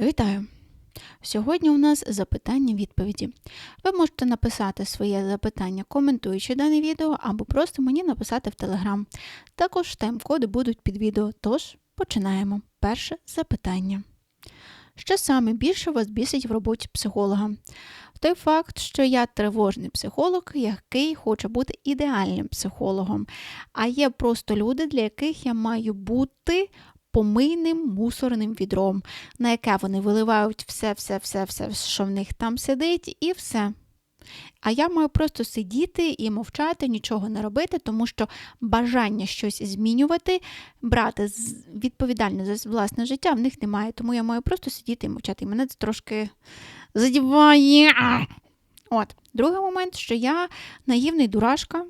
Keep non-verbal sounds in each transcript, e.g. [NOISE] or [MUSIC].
Вітаю! Сьогодні у нас запитання-відповіді. Ви можете написати своє запитання, коментуючи дане відео, або просто мені написати в Телеграм. Також тайм-коди будуть під відео. Тож починаємо. Перше запитання. Що саме більше вас бісить в роботі психолога? Той факт, що я тривожний психолог, який хоче бути ідеальним психологом, а є просто люди, для яких я маю бути помийним мусорним відром, на яке вони виливають все-все-все, що в них там сидить, і все. А я маю просто сидіти і мовчати, нічого не робити, тому що бажання щось змінювати, брати відповідальність за власне життя в них немає. Тому я маю просто сидіти і мовчати. І мене це трошки задіває. От, другий момент, що я наївний дурашка,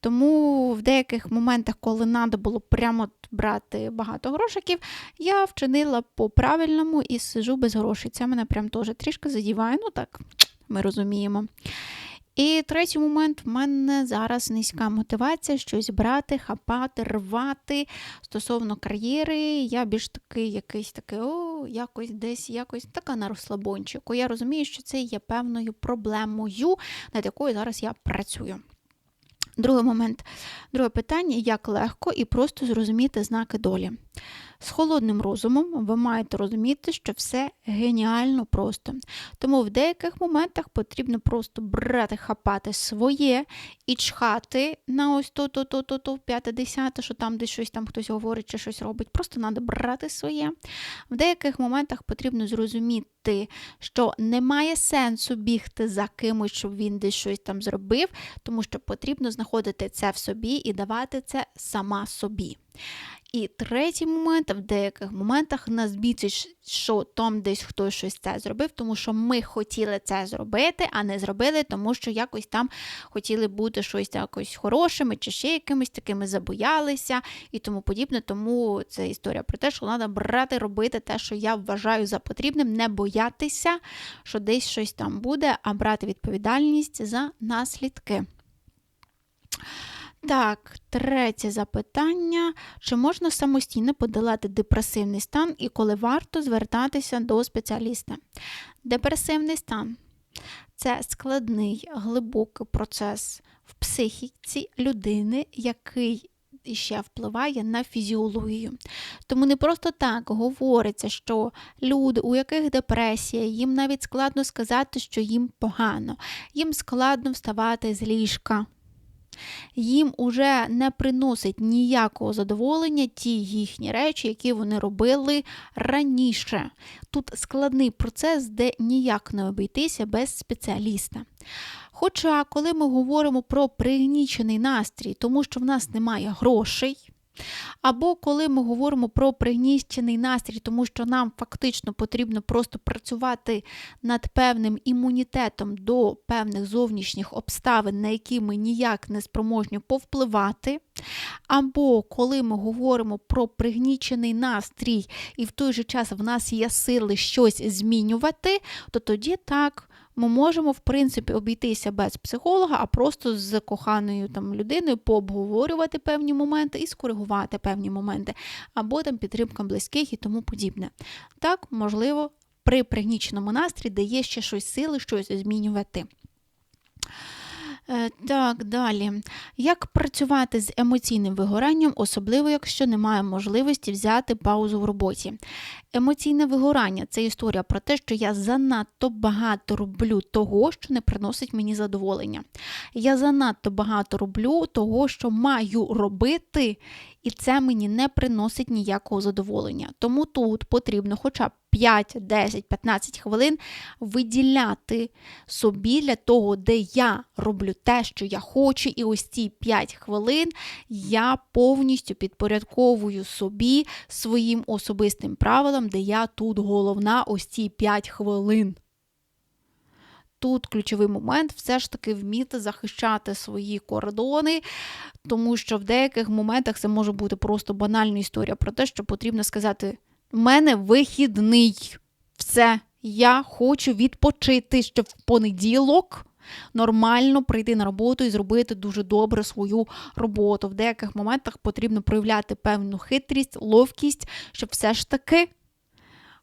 тому в деяких моментах, коли треба було прямо брати багато грошиків, я вчинила по-правильному і сижу без грошей. Це мене прям теж трішки задіває. Ну так, ми розуміємо. І третій момент в мене зараз низька мотивація щось брати, хапати, рвати стосовно кар'єри. Я більш такий якийсь такий, о, якось десь якось така на розслабончику. Я розумію, що це є певною проблемою, над якою зараз я працюю. Другий момент, друге питання: як легко і просто зрозуміти знаки долі. З холодним розумом ви маєте розуміти, що все геніально просто. Тому в деяких моментах потрібно просто брати, хапати своє і чхати на ось то, то, то, то, то, п'яте, десяте, що там десь щось там хтось говорить чи щось робить. Просто треба брати своє. В деяких моментах потрібно зрозуміти, що немає сенсу бігти за кимось, щоб він десь щось там зробив, тому що потрібно знаходити це в собі і давати це сама собі. І третій момент, в деяких моментах нас бісить, що там десь хтось щось це зробив, тому що ми хотіли це зробити, а не зробили, тому що якось там хотіли бути щось якось хорошими чи ще якимись такими забоялися і тому подібне. Тому це історія про те, що треба брати, робити те, що я вважаю за потрібним, не боятися, що десь щось там буде, а брати відповідальність за наслідки. Так, третє запитання. Чи можна самостійно подолати депресивний стан і коли варто звертатися до спеціаліста? Депресивний стан це складний, глибокий процес в психіці людини, який ще впливає на фізіологію. Тому не просто так говориться, що люди, у яких депресія, їм навіть складно сказати, що їм погано, їм складно вставати з ліжка їм уже не приносить ніякого задоволення ті їхні речі, які вони робили раніше. Тут складний процес, де ніяк не обійтися без спеціаліста. Хоча, коли ми говоримо про пригнічений настрій, тому що в нас немає грошей, або коли ми говоримо про пригнічений настрій, тому що нам фактично потрібно просто працювати над певним імунітетом до певних зовнішніх обставин, на які ми ніяк не спроможні повпливати. Або коли ми говоримо про пригнічений настрій, і в той же час в нас є сили щось змінювати, то тоді так ми можемо, в принципі, обійтися без психолога, а просто з коханою там людиною пообговорювати певні моменти і скоригувати певні моменти, або там підтримка близьких і тому подібне. Так, можливо, при пригніченому настрій дає ще щось сили, щось змінювати. Е, так, далі. Як працювати з емоційним вигоранням, особливо, якщо немає можливості взяти паузу в роботі? Емоційне вигорання це історія про те, що я занадто багато роблю того, що не приносить мені задоволення. Я занадто багато роблю того, що маю робити, і це мені не приносить ніякого задоволення. Тому тут потрібно хоча б 5, 10, 15 хвилин виділяти собі для того, де я роблю те, що я хочу, і ось ці 5 хвилин я повністю підпорядковую собі своїм особистим правилам, де я тут головна ось ці 5 хвилин. Тут ключовий момент все ж таки вміти захищати свої кордони, тому що в деяких моментах це може бути просто банальна історія про те, що потрібно сказати: в мене вихідний. Все, я хочу відпочити, щоб в понеділок. Нормально прийти на роботу і зробити дуже добре свою роботу. В деяких моментах потрібно проявляти певну хитрість, ловкість, щоб все ж таки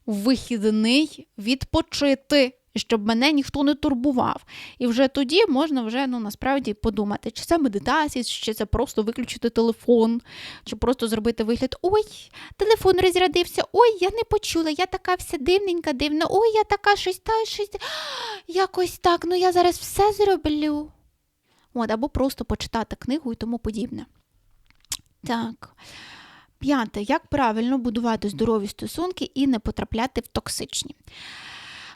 вихідний відпочити. Щоб мене ніхто не турбував. І вже тоді можна вже ну, насправді подумати, чи це медитація, чи це просто виключити телефон, чи просто зробити вигляд: ой, телефон розрядився, ой, я не почула, я така вся дивненька, дивна, ой, я така щось та щось. [GASPS] Якось так, ну я зараз все зроблю. От, Або просто почитати книгу і тому подібне. Так. П'яте, як правильно будувати здорові стосунки і не потрапляти в токсичні.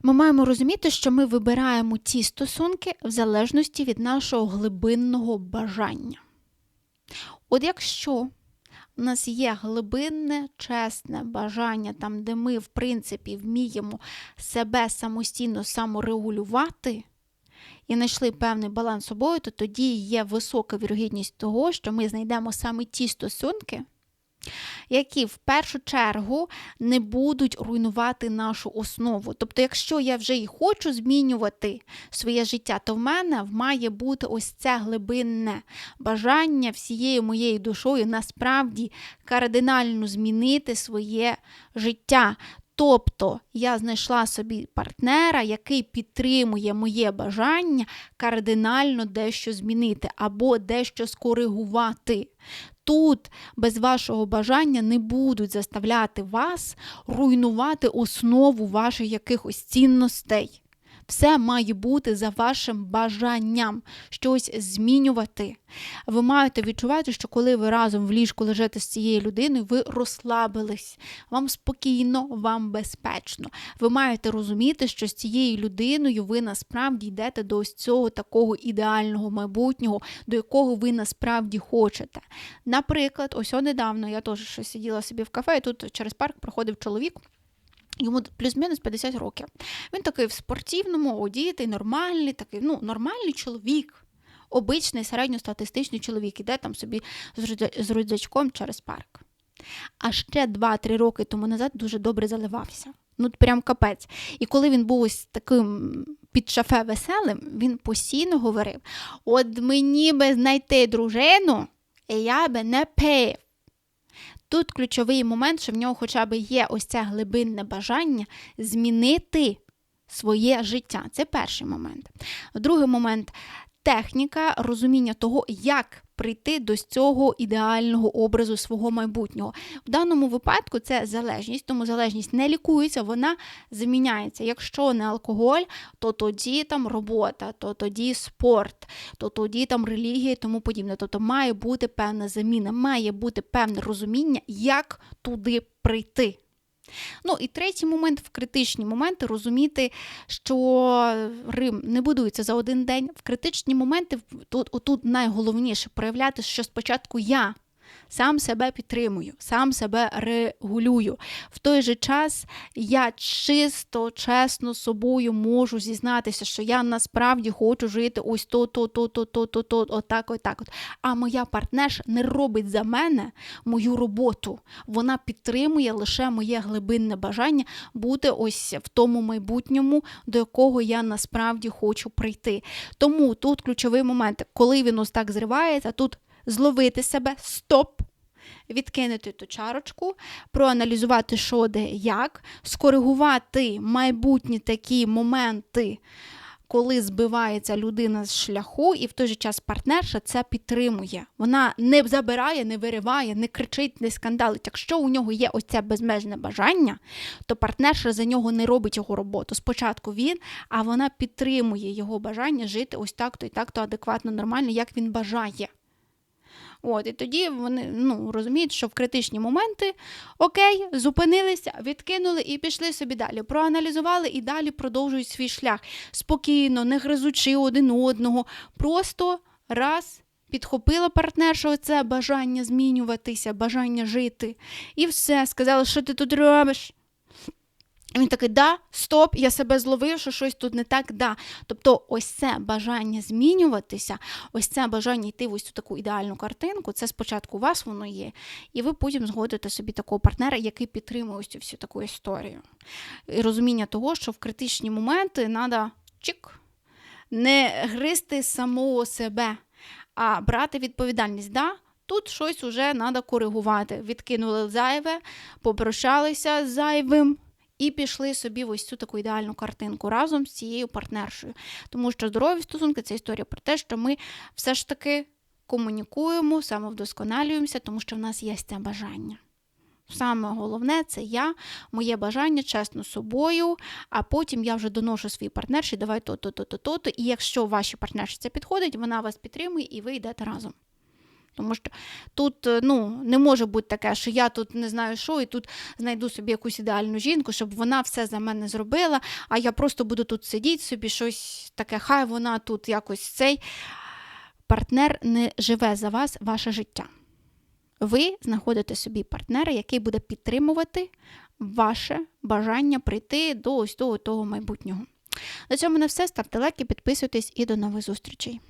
Ми маємо розуміти, що ми вибираємо ті стосунки в залежності від нашого глибинного бажання. От якщо у нас є глибинне, чесне бажання, там, де ми, в принципі, вміємо себе самостійно саморегулювати і знайшли певний баланс собою, то тоді є висока вірогідність того, що ми знайдемо саме ті стосунки які в першу чергу не будуть руйнувати нашу основу. Тобто, якщо я вже і хочу змінювати своє життя, то в мене має бути ось це глибинне бажання всією моєю душою насправді кардинально змінити своє життя. Тобто я знайшла собі партнера, який підтримує моє бажання кардинально дещо змінити або дещо скоригувати. Тут без вашого бажання не будуть заставляти вас руйнувати основу ваших якихось цінностей. Все має бути за вашим бажанням щось змінювати. Ви маєте відчувати, що коли ви разом в ліжку лежите з цією людиною, ви розслабились, вам спокійно, вам безпечно. Ви маєте розуміти, що з цією людиною ви насправді йдете до ось цього такого ідеального майбутнього, до якого ви насправді хочете. Наприклад, ось недавно я теж сиділа собі в кафе, і тут через парк проходив чоловік. Йому плюс-мінус 50 років. Він такий в спортивному, одітий, нормальний, такий, ну, нормальний чоловік, обичний середньостатистичний чоловік, іде там собі з рюкзачком через парк. А ще 2-3 роки тому назад дуже добре заливався. Ну, прям капець. І коли він був ось таким під шафе веселим, він постійно говорив: от мені би знайти дружину, і я би не пив. Тут ключовий момент, що в нього хоча б є ось це глибинне бажання змінити своє життя. Це перший момент. Другий момент техніка розуміння того, як прийти до цього ідеального образу свого майбутнього. В даному випадку це залежність, тому залежність не лікується, вона зміняється. Якщо не алкоголь, то тоді там робота, то тоді спорт, то тоді там релігія і тому подібне. Тобто має бути певна заміна, має бути певне розуміння, як туди прийти. Ну і третій момент в критичні моменти розуміти, що Рим не будується за один день. В критичні моменти тут, отут найголовніше проявляти, що спочатку я сам себе підтримую, сам себе регулюю. В той же час я чисто, чесно собою можу зізнатися, що я насправді хочу жити ось то, то, то, то, то, то, то, отак, отак. От. А моя партнерша не робить за мене мою роботу. Вона підтримує лише моє глибинне бажання бути ось в тому майбутньому, до якого я насправді хочу прийти. Тому тут ключовий момент, коли він ось так зривається, тут зловити себе, стоп, відкинути ту чарочку, проаналізувати, що де як, скоригувати майбутні такі моменти. Коли збивається людина з шляху, і в той же час партнерша це підтримує. Вона не забирає, не вириває, не кричить, не скандалить. Якщо у нього є ось це безмежне бажання, то партнерша за нього не робить його роботу. Спочатку він, а вона підтримує його бажання жити ось так-то і так-то адекватно, нормально, як він бажає. От, І тоді вони ну, розуміють, що в критичні моменти окей, зупинилися, відкинули і пішли собі далі. Проаналізували і далі продовжують свій шлях спокійно, не гризучи один одного. Просто раз. Підхопила партнерша оце бажання змінюватися, бажання жити. І все, сказали, що ти тут робиш. Він такий, да, стоп, я себе зловив, що щось тут не так, да. Тобто, ось це бажання змінюватися, ось це бажання йти в ось цю таку ідеальну картинку, це спочатку у вас воно є, і ви потім згодите собі такого партнера, який підтримує ось цю всю таку історію. І розуміння того, що в критичні моменти треба чик, не гризти самого себе, а брати відповідальність. Да, Тут щось уже треба коригувати. Відкинули зайве, попрощалися з зайвим і пішли собі в ось цю таку ідеальну картинку разом з цією партнершою. Тому що здорові стосунки це історія про те, що ми все ж таки комунікуємо, самовдосконалюємося, тому що в нас є це бажання. Саме головне це я, моє бажання чесно собою, а потім я вже доношу свій партнерші, давай то-то, то-то, то-то. І якщо вашій партнерші це підходить, вона вас підтримує і ви йдете разом. Тому що тут е, ну, не може бути таке, що я тут не знаю що, і тут знайду собі якусь ідеальну жінку, щоб вона все за мене зробила, а я просто буду тут сидіти собі, щось таке, хай вона тут якось цей. Партнер не живе за вас ваше життя. Ви знаходите собі партнера, який буде підтримувати ваше бажання прийти до ось того, того майбутнього. На цьому на все. Ставте лайки, підписуйтесь і до нових зустрічей.